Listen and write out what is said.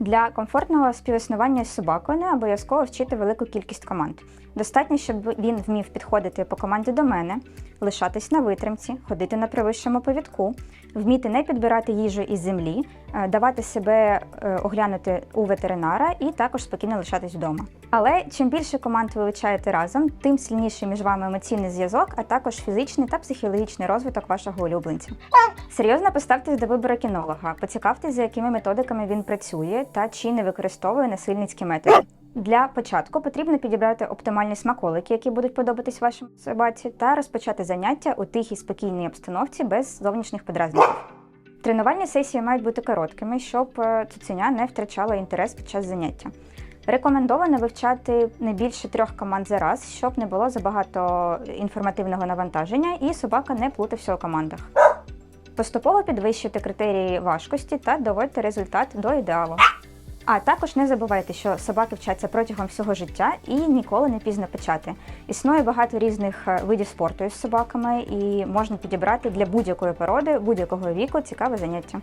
Для комфортного співіснування з собакою не обов'язково вчити велику кількість команд. Достатньо, щоб він вмів підходити по команді до мене, лишатись на витримці, ходити на привищому повідку, вміти не підбирати їжу із землі, е, давати себе е, оглянути у ветеринара і також спокійно лишатись вдома. Але чим більше команд ви вивчаєте разом, тим сильніший між вами емоційний зв'язок, а також фізичний та психологічний розвиток вашого улюбленця. Серйозно поставтесь до вибору кінолога, поцікавтесь, за якими методиками він працює та чи не використовує насильницькі методи. Для початку потрібно підібрати оптимальні смаколики, які будуть подобатись вашому собаці, та розпочати заняття у тихій спокійній обстановці без зовнішніх подразників. Тренувальні сесії мають бути короткими, щоб е, цуценя не втрачало інтерес під час заняття. Рекомендовано вивчати не більше трьох команд за раз, щоб не було забагато інформативного навантаження і собака не плутався у командах. Поступово підвищуйте критерії важкості та доводьте результат до ідеалу. А також не забувайте, що собаки вчаться протягом всього життя і ніколи не пізно почати. Існує багато різних е, видів спорту із собаками, і можна підібрати для будь-якої породи, будь-якого віку цікаве заняття.